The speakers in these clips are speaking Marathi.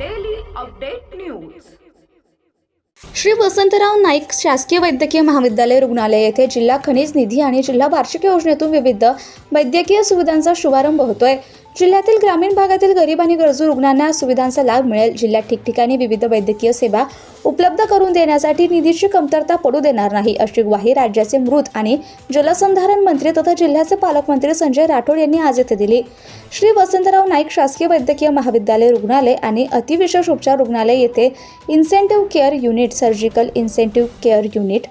Update news. श्री वसंतराव नाईक शासकीय वैद्यकीय महाविद्यालय रुग्णालय येथे जिल्हा खनिज निधी आणि जिल्हा वार्षिक योजनेतून विविध वैद्यकीय सुविधांचा शुभारंभ होतोय. जिल्ह्यातील ग्रामीण भागातील गरीब आणि गरजू रुग्णांना सुविधांचा लाभ मिळेल. जिल्ह्यात ठिकठिकाणी विविध वैद्यकीय सेवा उपलब्ध करून देण्यासाठी निधीची कमतरता पडू देणार नाही अशी ग्वाही राज्याचे मृत आणि जलसंधारण मंत्री तथा जिल्ह्याचे पालकमंत्री संजय राठोड यांनी आज येथे दिली. श्री वसंतराव नाईक शासकीय वैद्यकीय महाविद्यालय रुग्णालय आणि अतिविशेष उपचार रुग्णालय येथे incentive care unit surgical incentive care unit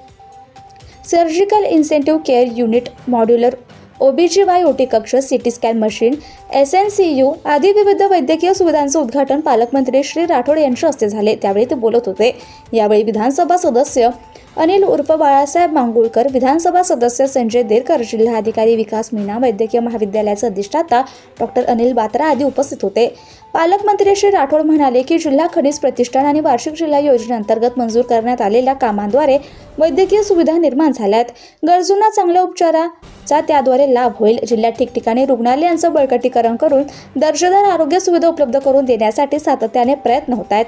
surgical incentive care unit modular OBGY OT कक्ष CT scan machine S N C U आदी विविध वैद्यकीय सुविधांचं उद्घाटन पालकमंत्री श्री राठोड यांच्या हस्ते झाले. त्यावेळी ते बोलत होते. यावेळी विधानसभा सदस्य अनिल उर्फ बाळासाहेब मांगुळकर विधानसभा सदस्य संजय देरकर जिल्हाधिकारी विकास मीना वैद्यकीय महाविद्यालयाचे अधिष्ठाता डॉक्टर अनिल बात्रा आदी उपस्थित होते. पालकमंत्री श्री राठोड म्हणाले की जिल्हा खनिज प्रतिष्ठान आणि वार्षिक जिल्हा योजनेअंतर्गत मंजूर करण्यात आलेल्या कामांद्वारे वैद्यकीय सुविधा निर्माण झाल्यात. गरजूंना चांगल्या उपचाराचा त्याद्वारे लाभ होईल. जिल्ह्यात ठिकठिकाणी रुग्णालयांचं बळकटीकरण करून दर्जेदार आरोग्य सुविधा उपलब्ध करून देण्यासाठी सातत्याने प्रयत्न होत आहेत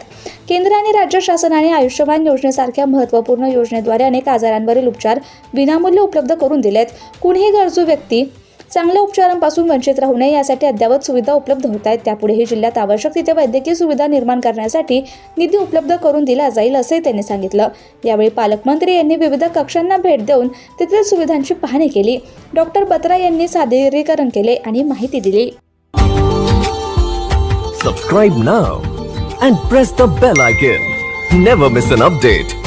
केंद्र आणि राज्य शासनाने आयुष्यमान योजनेसारख्या महत्त्वपूर्ण योजनेद्वारे अनेक आजारांवरील उपचार विनामूल्य उपलब्ध करून दिलेत. कुणीही गरजू व्यक्ती चांगल्या उपचारांपासून वंचित राहू नये यासाठी अद्ययावत सुविधा उपलब्ध होत आहेत. त्यापुढेही जिल्ह्यात आवश्यक तिथे वैद्यकीय सुविधा निर्माण करण्यासाठी निधी उपलब्ध करून दिला जाईल असंही त्यांनी सांगितलं. यावेळी पालकमंत्री यांनी विविध कक्षांना भेट देऊन तेथील सुविधांची पाहणी केली. डॉक्टर बत्रा यांनी सादरीकरण केले आणि माहिती दिली. Subscribe now and press the bell icon never miss an update